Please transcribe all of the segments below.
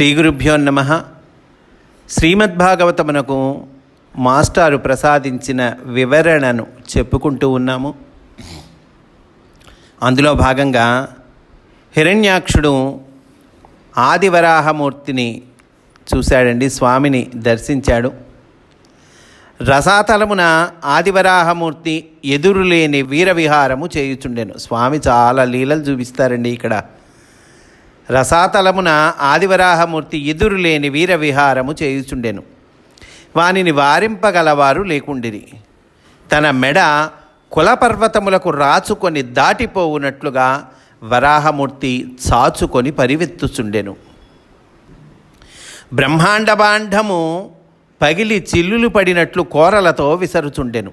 శ్రీ గురుభ్యో నమ. శ్రీమద్భాగవతమునకు మాస్టారు ప్రసాదించిన వివరణను చెప్పుకుంటూ ఉన్నాము. అందులో భాగంగా హిరణ్యాక్షుడు ఆదివరాహమూర్తిని చూశాడండి స్వామిని దర్శించాడు. రసాతలమున ఆదివరాహమూర్తి ఎదురులేని వీరవిహారము చేయుచుండెను. స్వామి చాలా లీలలు చూపిస్తారండి ఇక్కడ. రసాతలమున ఆదివరాహమూర్తి ఎదురులేని వీరవిహారము చేయుచుండెను. వానిని వారింపగలవారు లేకుండిరి. తన మెడ కులపర్వతములకు రాచుకొని దాటిపోవునట్లుగా వరాహమూర్తి చాచుకొని పరివెత్తుచుండెను. బ్రహ్మాండబాండము పగిలి చిల్లులు పడినట్లు కోరలతో విసరుచుండెను.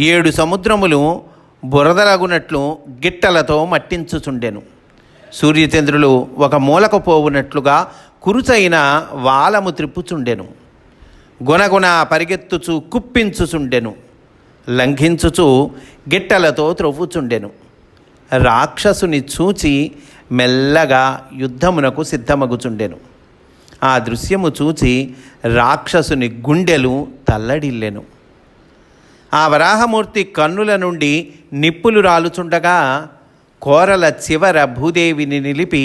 ఏడు సముద్రములు బురదలగునట్లు గిట్టలతో మట్టించుచుండెను. సూర్యచంద్రులు ఒక మూలకు పోవునట్లుగా కురుచైన వాలము త్రిప్పుచుండెను. గుణగుణ పరిగెత్తుచు కుప్పించుచుండెను. లంఘించుచు గిట్టలతో త్రొవ్వుచుండెను. రాక్షసుని చూచి మెల్లగా యుద్ధమునకు సిద్ధమగుచుండెను. ఆ దృశ్యము చూచి రాక్షసుని గుండెలు తల్లడిల్లెను. ఆ వరాహమూర్తి కన్నుల నుండి నిప్పులు రాలుచుండగా కోరల చివర భూదేవిని నిలిపి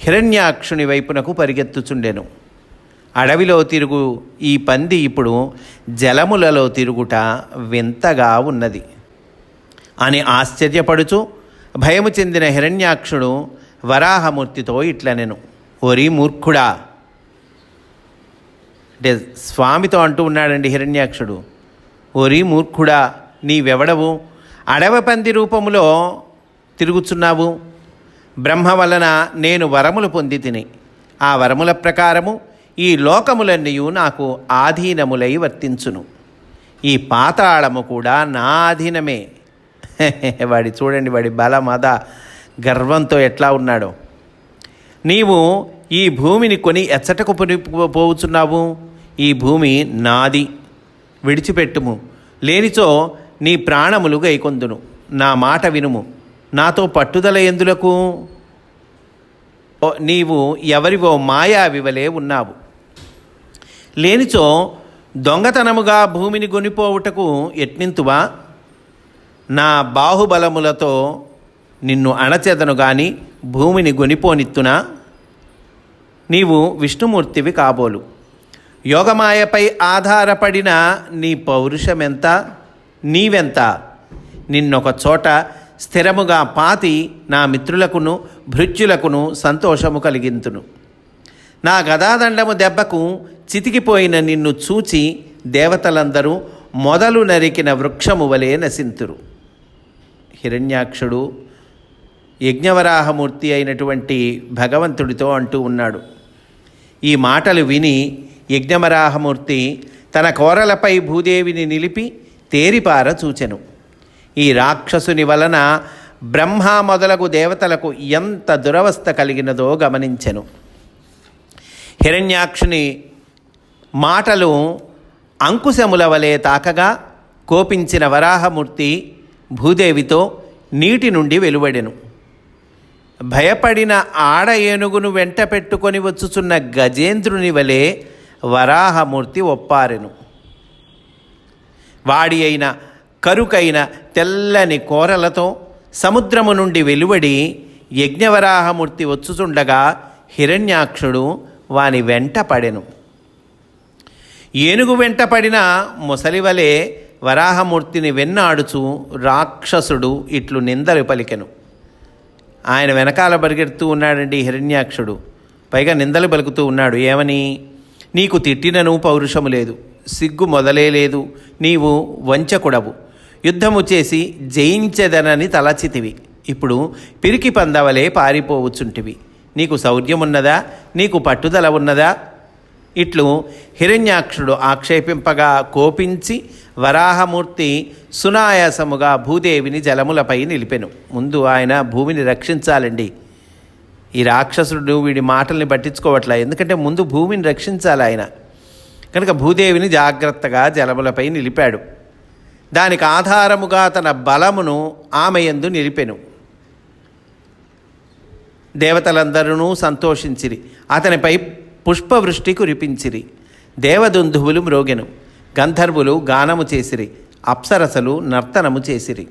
హిరణ్యాక్షుని వైపునకు పరిగెత్తుచుండెను. అడవిలో తిరుగు ఈ పంది ఇప్పుడు జలములలో తిరుగుట వింతగా ఉన్నది. అని ఆశ్చర్యపడుచు భయము చెందిన హిరణ్యాక్షుడు వరాహమూర్తితో ఇట్లనెను ఒరి మూర్ఖుడా! అంటే స్వామితో అంటూ ఉన్నాడండి హిరణ్యాక్షుడు ఒరి మూర్ఖుడా! నీవెవడవు? అడవ పంది రూపములో తిరుగుచున్నావు? బ్రహ్మ వలన నేను వరములు పొంది తిని ఆ వరముల ప్రకారము ఈ లోకములన్నీ నాకు ఆధీనములై వర్తించును. ఈ పాతాళము కూడా నా ఆధీనమే. వాడి చూడండి వాడి బలమద గర్వంతో ఎట్లా ఉన్నాడో. నీవు ఈ భూమిని కొని ఎచ్చటకు పోవుచున్నావు? ఈ భూమి నాది. విడిచిపెట్టుము. లేనిచో నీ ప్రాణములు గైకొందును. నా మాట వినుము. నాతో పట్టుదల ఎందులకు? నీవు ఎవరివో మాయావివలే ఉన్నావు. లేనిచో దొంగతనముగా భూమిని కొనిపోవుటకు యత్నింతువా? నా బాహుబలములతో నిన్ను అణచెదను గాని భూమిని గొనిపోనిత్తునా? నీవు విష్ణుమూర్తివి కాబోలు. యోగమాయపై ఆధారపడిన నీ పౌరుషమెంత? నీవెంత? నిన్నొక చోట స్థిరముగా పాతి నా మిత్రులకును భృత్యులకును సంతోషము కలిగింతును. నా గదాదండము దెబ్బకు చితికిపోయిన నిన్ను చూచి దేవతలందరూ మొదలు నరికిన వృక్షము వలె నశింతురు. హిరణ్యాక్షుడు యజ్ఞవరాహమూర్తి అయినటువంటి భగవంతుడితో అంటూ ఉన్నాడు. ఈ మాటలు విని యజ్ఞవరాహమూర్తి తన కోరలపై భూదేవిని నిలిపి తేరిపార చూచెను. ఈ రాక్షసుని వలన బ్రహ్మ మొదలగు దేవతలకు ఎంత దురవస్థ కలిగినదో గమనించెను. హిరణ్యాక్షుని మాటలు అంకుశముల వలె తాకగా కోపించిన వరాహమూర్తి భూదేవితో నీటి నుండి వెలువడెను. భయపడిన ఆడ ఏనుగును వెంట పెట్టుకొని వచ్చుచున్న గజేంద్రుని వలె వరాహమూర్తి ఒప్పారెను. వాడి అయిన కరుకైన తెల్లని కోరలతో సముద్రము నుండి వెలువడి యజ్ఞవరాహమూర్తి వచ్చుచుండగా హిరణ్యాక్షుడు వాని వెంట పడెను. ఏనుగు వెంట పడిన ముసలివలే వరాహమూర్తిని వెన్నాడుచు రాక్షసుడు ఇట్లు నిందలు పలికెను. ఆయన వెనకాల పరిగెడుతూ ఉన్నాడండి హిరణ్యాక్షుడు. పైగా నిందలు పలుకుతూ ఉన్నాడు. ఏమని? నీకు తిట్టినను పౌరుషము లేదు. సిగ్గు మొదలే లేదు. నీవు వంచకుడవు. యుద్ధము చేసి జయించెదనని తలచితివి. ఇప్పుడు పిరికి పందవలే పారిపోవచ్చుంటివి నీకు శౌర్యమున్నదా? నీకు పట్టుదల ఉన్నదా? ఇట్లు హిరణ్యాక్షుడు ఆక్షేపింపగా కోపించి వరాహమూర్తి సునాయాసముగా భూదేవిని జలములపై నిలిపెను. ముందు ఆయన భూమిని రక్షించాలండి. ఈ రాక్షసుడు వీడి మాటల్ని పట్టించుకోవట్లే? ఎందుకంటే ముందు భూమిని రక్షించాలి ఆయన. కనుక భూదేవిని జాగ్రత్తగా జలములపై నిలిపాడు. దానికి ఆధారముగా తన బలమును ఆమె యందు నిలిపెను. దేవతలందరూ సంతోషించిరి. అతనిపై పుష్పవృష్టి కురిపించిరి. దేవదుందువులు మ్రోగెను. గంధర్వులు గానము చేసిరి. అప్సరసలు నర్తనము చేసిరి.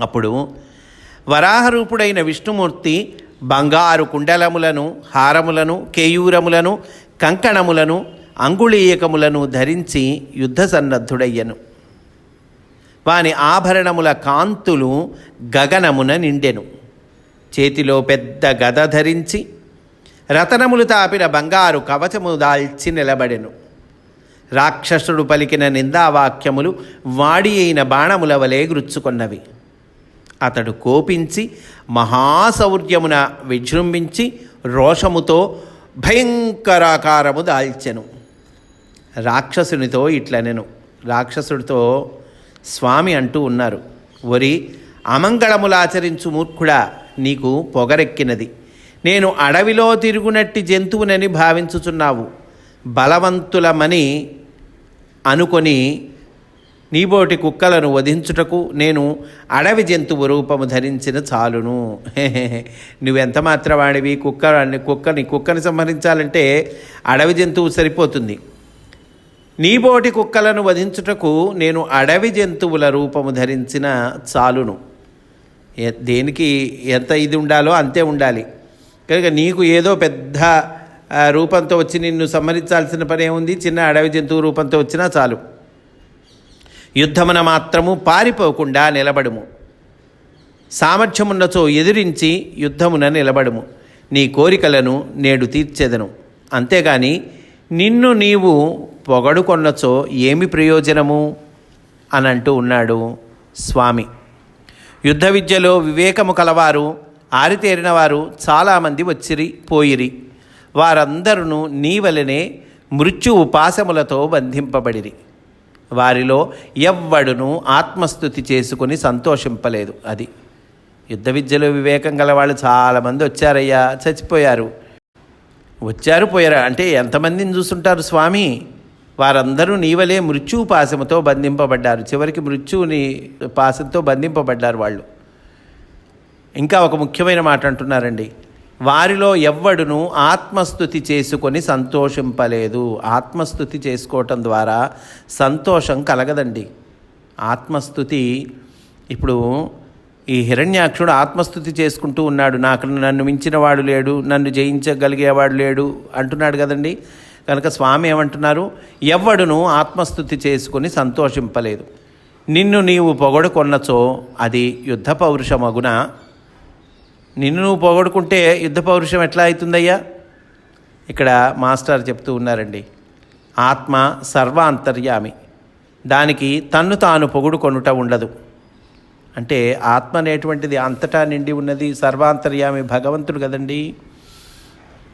అప్పుడు వరాహరూపుడైన విష్ణుమూర్తి బంగారు కుండలములను హారములను కేయూరములను కంకణములను అంగుళీయకములను ధరించి యుద్ధ సన్నద్ధుడయ్యను. వాని ఆభరణముల కాంతులు గగనమున నిండెను. చేతిలో పెద్ద గద ధరించి రతనములు తాపిన బంగారు కవచము దాల్చి నిలబడెను. రాక్షసుడు పలికిన నిందావాక్యములు వాడి అయిన బాణముల వలె గుచ్చుకొన్నవి. అతడు కోపించి మహాశౌర్యమున విజృంభించి రోషముతో భయంకరాకారము దాల్చెను. రాక్షసునితో ఇట్లనెను. రాక్షసుడితో స్వామి అంటూ ఉన్నారు. ఒరి అమంగళములాచరించు మూర్ఖుడా నీకు పొగరెక్కినది. నేను అడవిలో తిరుగునట్టి జంతువునని భావించుచున్నావు. బలవంతులమని అనుకొని నీబోటి కుక్కలను వధించుటకు నేను అడవి జంతువు రూపము ధరించిన చాలును. నువ్వెంత మాత్రవాడివి? కుక్క కుక్కని కుక్కని సంహరించాలంటే అడవి జంతువు సరిపోతుంది. నీబోటి కుక్కలను వధించుటకు నేను అడవి జంతువుల రూపము ధరించిన చాలును. దేనికి ఎంత ఇది ఉండాలో అంతే ఉండాలి. కనుక నీకు ఏదో పెద్ద రూపంతో వచ్చి నిన్ను సంహరించాల్సిన పని ఏముంది? చిన్న అడవి జంతువు రూపంతో వచ్చినా చాలు. యుద్ధమున మాత్రము పారిపోకుండా నిలబడుము. సామర్థ్యమున్నచో ఎదిరించి యుద్ధమున నిలబడుము. నీ కోరికలను నేడు తీర్చెదను. అంతేగాని నిన్ను నీవు పొగడుకొన్నచో ఏమి ప్రయోజనము? అని అంటూ ఉన్నాడు స్వామి. యుద్ధ విద్యలో వివేకము కలవారు ఆరితేరిన వారు చాలామంది వచ్చిరి పోయిరి. వారందరూ నీ వలనే మృత్యు ఉపాసములతో బంధింపబడిరి. వారిలో ఎవ్వడును ఆత్మస్థుతి చేసుకుని సంతోషింపలేదు అది. యుద్ధ విద్యలో వివేకం గల వాళ్ళు చాలామంది వచ్చారయ్యా చచ్చిపోయారు. వచ్చారు పోయారు? అంటే ఎంతమందిని చూస్తుంటారు స్వామి? వారందరూ నీవలే మృత్యువు పాశంతో బంధింపబడ్డారు. చివరికి మృత్యుని పాశంతో బంధింపబడ్డారు వాళ్ళు. ఇంకా ఒక ముఖ్యమైన మాట అంటున్నారండి. వారిలో ఎవ్వడును ఆత్మస్థుతి చేసుకొని సంతోషింపలేదు. ఆత్మస్థుతి చేసుకోవటం ద్వారా సంతోషం కలగదండి. ఆత్మస్థుతి ఇప్పుడు ఈ హిరణ్యాక్షుడు ఆత్మస్థుతి చేసుకుంటూ ఉన్నాడు. నాకు నన్ను మించిన వాడు లేడు నన్ను జయించగలిగేవాడు లేడు అంటున్నాడు కదండి. కనుక స్వామి ఏమంటున్నారు? ఎవడును ఆత్మస్థుతి చేసుకొని సంతోషింపలేదు. నిన్ను నీవు పొగడుకొన్నచో అది యుద్ధ పౌరుషమగున. నిన్ను నువ్వు పొగడుకుంటే యుద్ధ పౌరుషం ఎట్లా అవుతుందయ్యా ఇక్కడ మాస్టర్ చెప్తూ ఉన్నారండి. ఆత్మ సర్వాంతర్యామి. దానికి తన్ను తాను పొగుడుకొనుట ఉండదు. అంటే ఆత్మ అనేటువంటిది అంతటా నిండి ఉన్నది. సర్వాంతర్యామి భగవంతుడు కదండీ.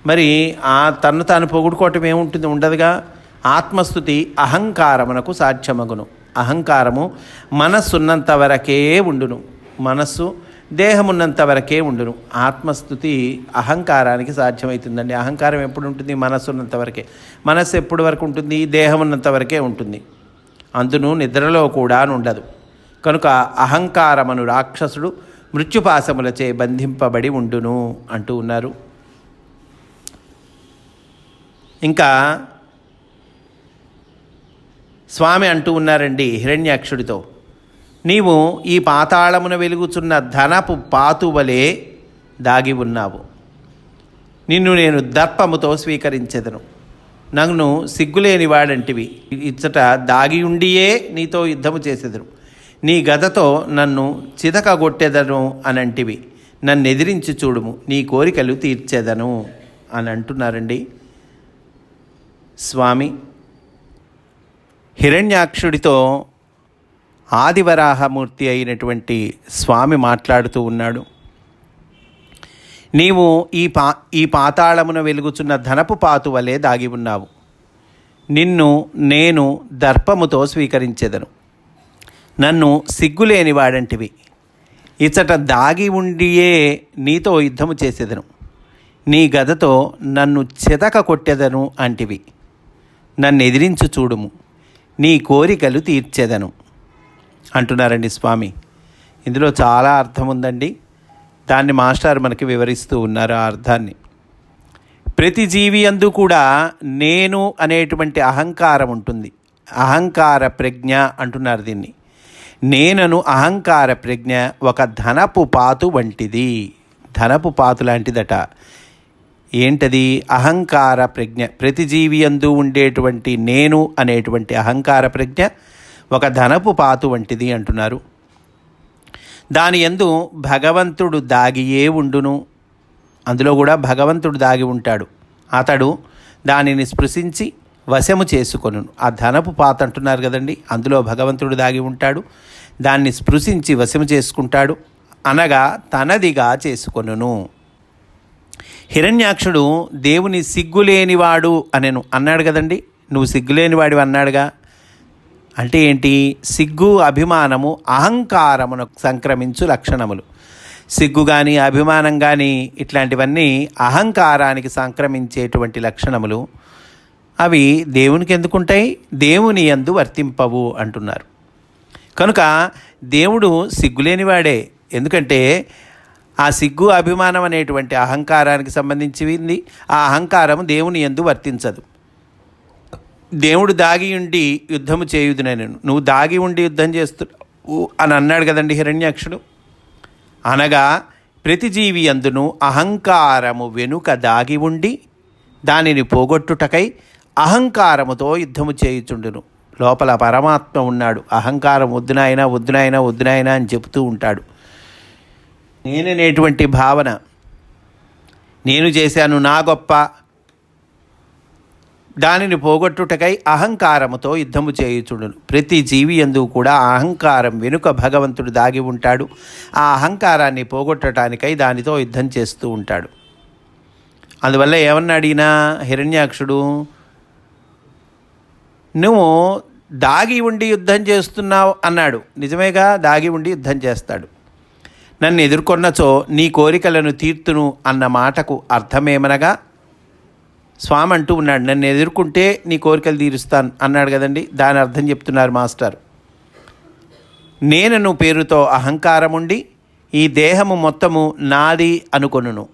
మరి ఆ తన్ను తాను పొగుడుకోవటం ఏముంటుంది? ఉండదుగా. ఆత్మస్థుతి అహంకారమునకు సాధ్యమగును. అహంకారము మనస్సున్నంత వరకే ఉండును. మనస్సు దేహమున్నంత వరకే ఉండును. ఆత్మస్థుతి అహంకారానికి సాధ్యమవుతుందండి అహంకారం ఎప్పుడు ఉంటుంది మనస్సున్నంత వరకే. మనస్సు ఎప్పుడు వరకు ఉంటుంది? దేహమున్నంత వరకే ఉంటుంది. అందును నిద్రలో కూడా ఉండదు. కనుక అహంకారమను రాక్షసుడు మృత్యుపాసములచే బంధింపబడి ఉండును అంటూ ఉన్నారు. ఇంకా స్వామి అంటూ ఉన్నారండి హిరణ్యాక్షుడితో నీవు ఈ పాతాళమున వెలుగుచున్న ధనపు పాతువలే దాగి ఉన్నావు. నిన్ను నేను దర్పముతో స్వీకరించెదను. నన్ను సిగ్గులేని వాడంటివి. ఇచ్చట దాగి ఉండియే నీతో యుద్ధము చేసెదరు నీ గదతో నన్ను చితకగొట్టెదను అనంటివి. నన్ను ఎదిరించి చూడుము. నీ కోరికలు తీర్చేదను అని అంటున్నారండి. స్వామి హిరణ్యాక్షుడితో ఆదివరాహమూర్తి అయినటువంటి స్వామి మాట్లాడుతూ ఉన్నాడు. నీవు ఈ పా ఈ పాతాళమున వెలుగుచున్న ధనపు పాతు వలె దాగి ఉన్నావు. నిన్ను నేను దర్పముతో స్వీకరించెదను. నన్ను సిగ్గులేని వాడంటివి ఇచ్చట దాగి ఉండియే నీతో యుద్ధము చేసేదను. నీ గదతో నన్ను చెతక కొట్టెదను అంటివి. నన్ను ఎదిరించు చూడుము. నీ కోరికలు తీర్చెదను. అంటున్నారండి స్వామి. ఇందులో చాలా అర్థం ఉందండి దాన్ని మాస్టర్ మనకి వివరిస్తూ ఉన్నారు ఆ అర్థాన్ని. ప్రతి జీవి అందు కూడా నేను అనేటువంటి అహంకారం ఉంటుంది. అహంకార ప్రజ్ఞ అంటున్నారు దీన్ని. నేనను అహంకార ప్రజ్ఞ ఒక ధనపు పాతు వంటిది. ధనపు పాతు లాంటిదట. ఏంటది? అహంకార ప్రజ్ఞ. ప్రతి జీవియందు ఉండేటువంటి నేను అనేటువంటి అహంకార ప్రజ్ఞ ఒక ధనపు పాతు వంటిది అంటున్నారు. దాని ఎందు భగవంతుడు దాగియే ఉండును. అందులో కూడా భగవంతుడు దాగి ఉంటాడు. అతడు దానిని స్పృశించి వశము చేసుకొను ఆ ధనపు పాత అంటున్నారు కదండి అందులో భగవంతుడు దాగి ఉంటాడు. దాన్ని స్పృశించి వశము చేసుకుంటాడు. అనగా తనదిగా చేసుకొనును. హిరణ్యాక్షుడు దేవుని సిగ్గులేనివాడు అనెను అన్నాడు కదండి. నువ్వు సిగ్గులేనివాడివి అన్నాడుగా. అంటే ఏంటి? సిగ్గు అభిమానము అహంకారమునకు సంక్రమించు లక్షణములు. సిగ్గు కానీ అభిమానం కానీ ఇట్లాంటివన్నీ అహంకారానికి సంక్రమించేటువంటి లక్షణములు అవి దేవునికి ఎందుకుంటాయి? దేవుని ఎందు వర్తింపవు అంటున్నారు. కనుక దేవుడు సిగ్గులేనివాడే. ఎందుకంటే ఆ సిగ్గు అభిమానం అనేటువంటి అహంకారానికి సంబంధించింది. ఆ అహంకారం దేవుని ఎందు వర్తించదు. దేవుడు దాగి ఉండి యుద్ధము చేయుదునని నువ్వు దాగి ఉండి యుద్ధం చేస్తున్నావు అని అన్నాడు కదండి హిరణ్యాక్షుడు. అనగా ప్రతి జీవి అందును అహంకారము వెనుక దాగి ఉండి దానిని పోగొట్టుటకై అహంకారముతో యుద్ధము చేయుచుండును. లోపల పరమాత్మ ఉన్నాడు. అహంకారం వద్దునాయనా వద్దునాయనా వద్దునాయనా అని చెబుతూ ఉంటాడు. నేననేటువంటి భావన. నేను చేశాను నా గొప్ప. దానిని పోగొట్టుటకై అహంకారముతో యుద్ధము చేయుచుడును. ప్రతి జీవి ఎందు కూడా అహంకారం వెనుక భగవంతుడు దాగి ఉంటాడు. ఆ అహంకారాన్ని పోగొట్టడానికై దానితో యుద్ధం చేస్తూ ఉంటాడు. అందువల్ల ఏమన్నా అడిగినా హిరణ్యాక్షుడు నువ్వు దాగి ఉండి యుద్ధం చేస్తున్నావు అన్నాడు. నిజమేగా దాగి ఉండి యుద్ధం చేస్తాడు. నన్ను ఎదుర్కొన్నచో నీ కోరికలను తీర్తును అన్న మాటకు అర్థమేమనగా స్వామి అంటూ ఉన్నాడు నన్ను ఎదుర్కొంటే నీ కోరికలు తీరుస్తాను అన్నాడు కదండి. దాని అర్థం చెప్తున్నారు మాస్టర్. నేనను పేరుతో అహంకారం ఉండి ఈ దేహము మొత్తము నాది అనుకొనును.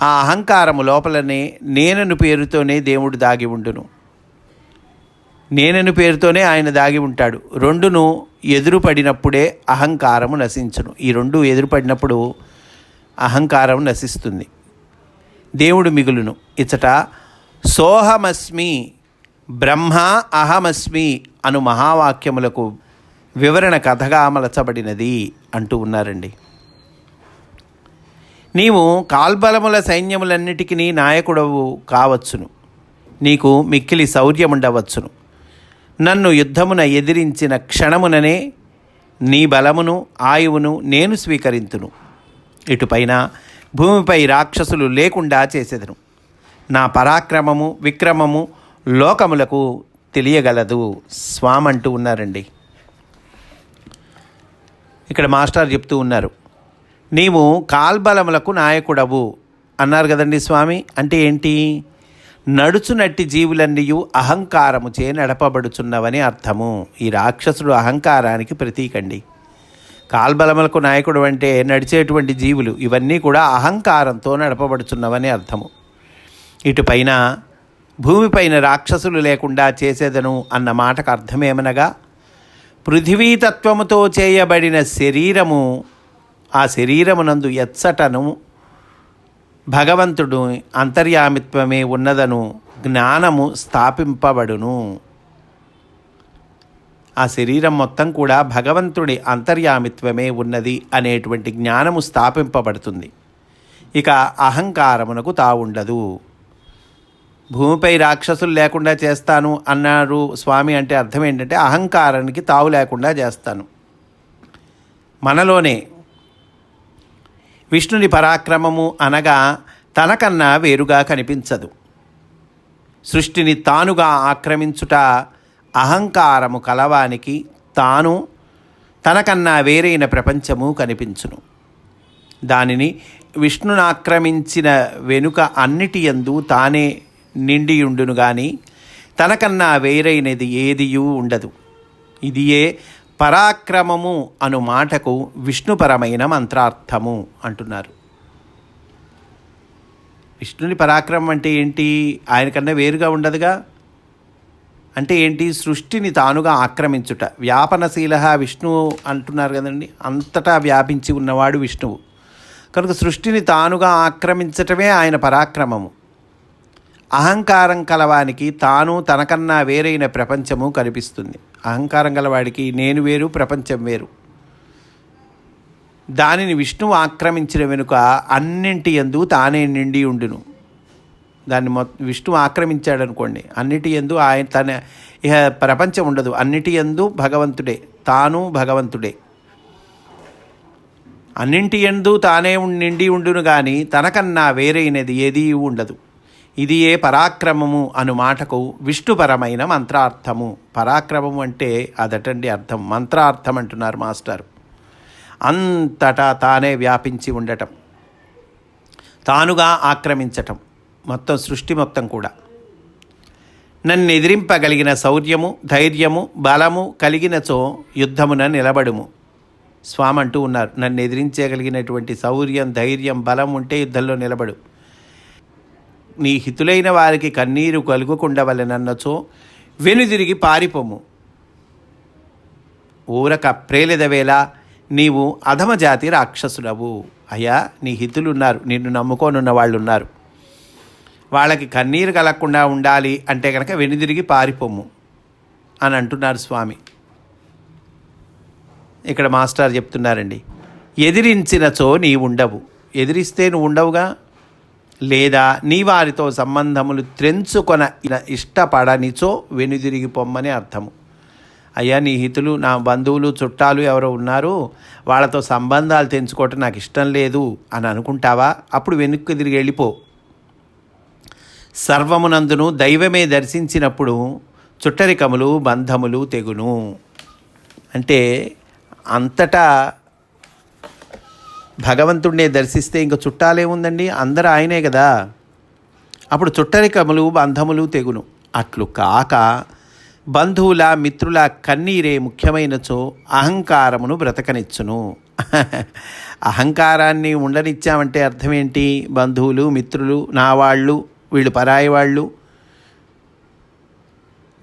ఆ అహంకారము లోపలనే నేనను పేరుతోనే దేవుడు దాగి ఉండును. నేనని పేరుతోనే ఆయన దాగి ఉంటాడు. రెండును ఎదురుపడినప్పుడే అహంకారము నశించును. ఈ రెండు ఎదురుపడినప్పుడు అహంకారం నశిస్తుంది. దేవుడు మిగులును. ఇచ్చట సోహమస్మి బ్రహ్మ అహమస్మి అను మహావాక్యములకు వివరణ కథగా మలచబడినది అంటూ ఉన్నారండి. నీవు కాల్బలముల సైన్యములన్నిటికీ నాయకుడవు కావచ్చును. నీకు మిక్కిలి శౌర్యముండవచ్చును. నన్ను యుద్ధమున ఎదిరించిన క్షణముననే నీ బలమును ఆయువును నేను స్వీకరింతును. ఇటుపైన భూమిపై రాక్షసులు లేకుండా చేసేదను. నా పరాక్రమము విక్రమము లోకములకు తెలియగలదు. స్వామంటూ ఉన్నారండి. ఇక్కడ మాస్టర్ చెప్తూ ఉన్నారు. నీవు కాల్బలములకు నాయకుడవు అన్నారు కదండి స్వామి. అంటే ఏంటి? నడుచునట్టి జీవులన్నీయు అహంకారముచే నడపబడుచున్నవని అర్థము. ఈ రాక్షసుడు అహంకారానికి ప్రతీకండి. కాల్బలములకు నాయకుడు అంటే నడిచేటువంటి జీవులు ఇవన్నీ కూడా అహంకారంతో నడపబడుచున్నవని అర్థము. ఇటుపైన భూమిపైన రాక్షసులు లేకుండా చేసేదను అన్న మాటకు అర్థమేమనగా పృథివీతత్వముతో చేయబడిన శరీరము ఆ శరీరమునందు ఎచ్చటను భగవంతుడు అంతర్యామిత్వమే ఉన్నదను జ్ఞానము స్థాపింపబడును. ఆ శరీరం మొత్తం కూడా భగవంతుడి అంతర్యామిత్వమే ఉన్నది అనేటువంటి జ్ఞానము స్థాపింపబడుతుంది. ఇక అహంకారమునకు తావుండదు. భూమిపై రాక్షసులు లేకుండా చేస్తాను అన్నారు స్వామి అంటే అర్థం ఏంటంటే అహంకారానికి తావు లేకుండా చేస్తాను. మనలోనే విష్ణుని పరాక్రమము అనగా తనకన్నా వేరుగా కనిపించదు. సృష్టిని తానుగా ఆక్రమించుట అహంకారము కలవానికి తాను తనకన్నా వేరైన ప్రపంచము కనిపించును. దానిని విష్ణునాక్రమించిన వెనుక అన్నిటి యందు తానే నిండియుండును గాని తనకన్నా వేరైనది ఏదియూ ఉండదు. ఇదియే పరాక్రమము అను మాటకు విష్ణుపరమైన మంత్రార్థము అంటున్నారు. విష్ణుని పరాక్రమం అంటే ఏంటి? ఆయనకన్నా వేరుగా ఉండదుగా? అంటే ఏంటి? సృష్టిని తానుగా ఆక్రమించుట. వ్యాపనశీల విష్ణువు అంటున్నారు కదండి. అంతటా వ్యాపించి ఉన్నవాడు విష్ణువు. కనుక సృష్టిని తానుగా ఆక్రమించటమే ఆయన పరాక్రమము. అహంకారం కలవానికి తాను తనకన్నా వేరైన ప్రపంచము కనిపిస్తుంది. అహంకారం గలవాడికి నేను వేరు ప్రపంచం వేరు. దానిని విష్ణువు ఆక్రమించిన వెనుక అన్నింటి ఎందు తానే నిండి ఉండును. దాన్ని మొత్తం విష్ణువు ఆక్రమించాడు అనుకోండి అన్నిటి ఎందు ఆయన తన ఇహ ప్రపంచం ఉండదు. అన్నిటి ఎందు భగవంతుడే తాను భగవంతుడే. అన్నింటి ఎందు తానే నిండి ఉండును కానీ తనకన్నా వేరైనది ఏదీ ఉండదు. ఇది ఏ పరాక్రమము అను మాటకు విష్ణుపరమైన మంత్రార్థము. పరాక్రమము అంటే అదటండి అర్థం. మంత్రార్థం అంటున్నారు మాస్టర్. అంతటా తానే వ్యాపించి ఉండటం. తానుగా ఆక్రమించటం. మొత్తం సృష్టి మొత్తం కూడా. నన్ను ఎదిరింపగలిగిన శౌర్యము ధైర్యము బలము కలిగినచో యుద్ధమున నిలబడుము. స్వామంటూ ఉన్నారు. నన్ను ఎదిరించగలిగినటువంటి శౌర్యం ధైర్యం బలం ఉంటే యుద్ధంలో నిలబడు. నీ హితులైన వారికి కన్నీరు కలుగుకుండవలెనన్నచో వెనుదిరిగి పారిపోము ఊరక ప్రేలిదవేళ నీవు అధమజాతి రాక్షసులవు. అయ్యా నీ హితులున్నారు నిన్ను నమ్ముకోనున్న వాళ్ళు ఉన్నారు వాళ్ళకి కన్నీరు కలగకుండా ఉండాలి అంటే కనుక వెనుదిరిగి పారిపోము అని అంటున్నారు స్వామి. ఇక్కడ మాస్టర్ చెప్తున్నారండి ఎదిరించినచో నీవు ఉండవు ఎదిరిస్తే నువ్వు ఉండవుగా లేదా నీ వారితో సంబంధములు త్రెంచుకొన ఇష్టపడనిచో వెనుదిరిగి పొమ్మని అర్థము. అయ్యా నీ హితులు నా బంధువులు చుట్టాలు ఎవరో ఉన్నారు? వాళ్ళతో సంబంధాలు తెంచుకోవటం నాకు ఇష్టం లేదు అని అనుకుంటావా? అప్పుడు వెనక్కి తిరిగి వెళ్ళిపో. సర్వమునందును దైవమే దర్శించినప్పుడు చుట్టరికములు బంధములు తెగును. అంటే అంతటా భగవంతుడినే దర్శిస్తే ఇంక చుట్టాలేముందండి అందరూ ఆయనే కదా. అప్పుడు చుట్టరికములు బంధములు తెగును. అట్లు కాక బంధువుల మిత్రుల కన్నీరే ముఖ్యమైనచో అహంకారమును బ్రతకనిచ్చును. అహంకారాన్ని ఉండనిచ్చామంటే అర్థమేంటి? బంధువులు మిత్రులు నా వాళ్ళు వీళ్ళు పరాయి వాళ్ళు.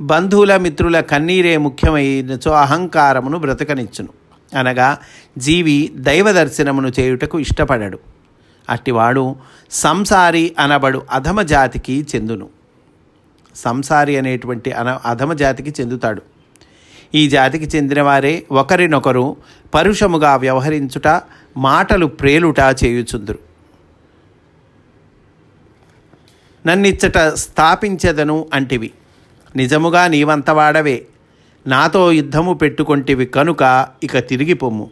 బంధువుల మిత్రుల కన్నీరే ముఖ్యమైనచో అహంకారమును బ్రతకనిచ్చును. అనగా జీవి దైవ దర్శనమును చేయుటకు ఇష్టపడడు. అట్టివాడు సంసారి అనబడు అధమ జాతికి చెందును. సంసారి అనేటువంటి అన అధమ జాతికి చెందుతాడు. ఈ జాతికి చెందినవారే ఒకరినొకరు పరుషముగా వ్యవహరించుట మాటలు ప్రేలుట చేయుచుందురు. నన్నిచ్చట స్థాపించదను అంటివి. నిజముగా నీవంతవాడవే. నాతో యుద్ధము పెట్టుకొంటివి కనుక ఇక తిరిగి పొమ్ము.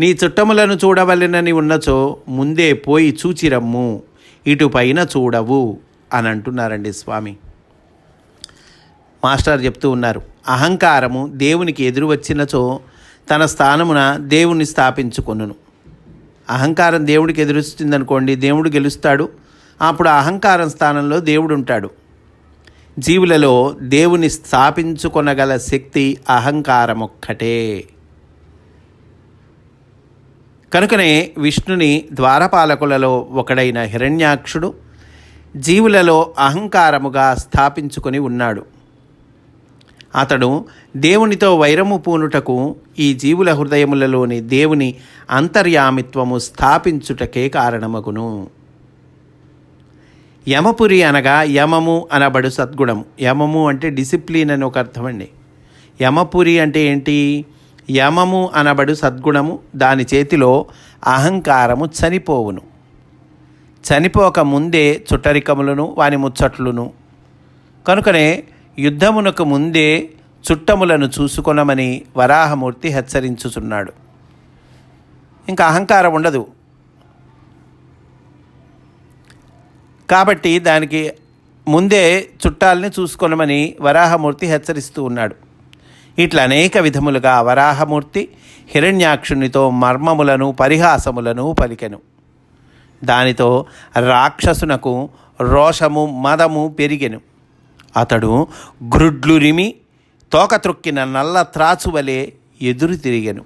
నీ చుట్టములను చూడవలెనని ఉన్నచో ముందే పోయి చూచిరమ్ము ఇటుపైన చూడవు అని అంటున్నారండి స్వామి. మాస్టర్ చెప్తూ ఉన్నారు అహంకారము దేవునికి ఎదురు వచ్చినచో తన స్థానమున దేవుణ్ణి స్థాపించుకొనును. అహంకారం దేవుడికి ఎదురుస్తుందనుకోండి దేవుడు గెలుస్తాడు. అప్పుడు అహంకారం స్థానంలో దేవుడు ఉంటాడు జీవులలో దేవుని స్థాపించుకొనగల శక్తి అహంకారమొక్కటే. కనుకనే విష్ణుని ద్వారపాలకులలో ఒకడైన హిరణ్యాక్షుడు జీవులలో అహంకారముగా స్థాపించుకొని ఉన్నాడు. అతడు దేవునితో వైరము పూనుటకు ఈ జీవుల హృదయములలోని దేవుని అంతర్యామిత్వము స్థాపించుటకే కారణమగును. యమపురి అనగా యమము అనబడు సద్గుణము యమము అంటే డిసిప్లిన్ అని ఒక అర్థం అండి. యమపురి అంటే ఏంటి? యమము అనబడు సద్గుణము దాని చేతిలో అహంకారము చనిపోవును. చనిపోక ముందే చుట్టరికములను వాని ముచ్చట్లును. కనుకనే యుద్ధమునకు ముందే చుట్టములను చూసుకొనమని వరాహమూర్తి హెచ్చరించుచున్నాడు. ఇంకా అహంకారం ఉండదు. కాబట్టి దానికి ముందే చుట్టాలని చూసుకొనమని వరాహమూర్తి హెచ్చరిస్తూ ఉన్నాడు. ఇట్లా అనేక విధములుగా వరాహమూర్తి హిరణ్యాక్షునితో మర్మములను పరిహాసములను పలికెను. దానితో రాక్షసునకు రోషము మదము పెరిగెను. అతడు గ్రుడ్లురిమి తోక త్రొక్కిన నల్ల త్రాచువలే ఎదురు తిరిగెను.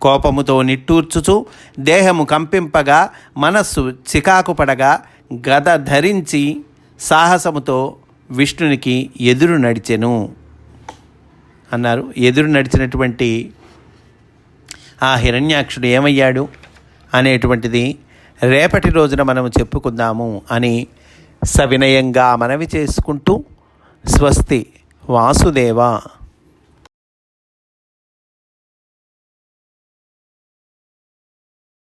కోపముతో నిట్టూర్చుచు దేహము కంపింపగా మనస్సు చికాకు పడగా గద ధరించి సాహసముతో విష్ణునికి ఎదురు నడిచెను. అన్నారు. ఎదురు నడిచినటువంటి ఆ హిరణ్యాక్షుడు ఏమయ్యాడు? అనేటువంటిది రేపటి రోజున మనము చెప్పుకుందాము అని సవినయంగా మనవి చేసుకుంటూ స్వస్తి వాసుదేవ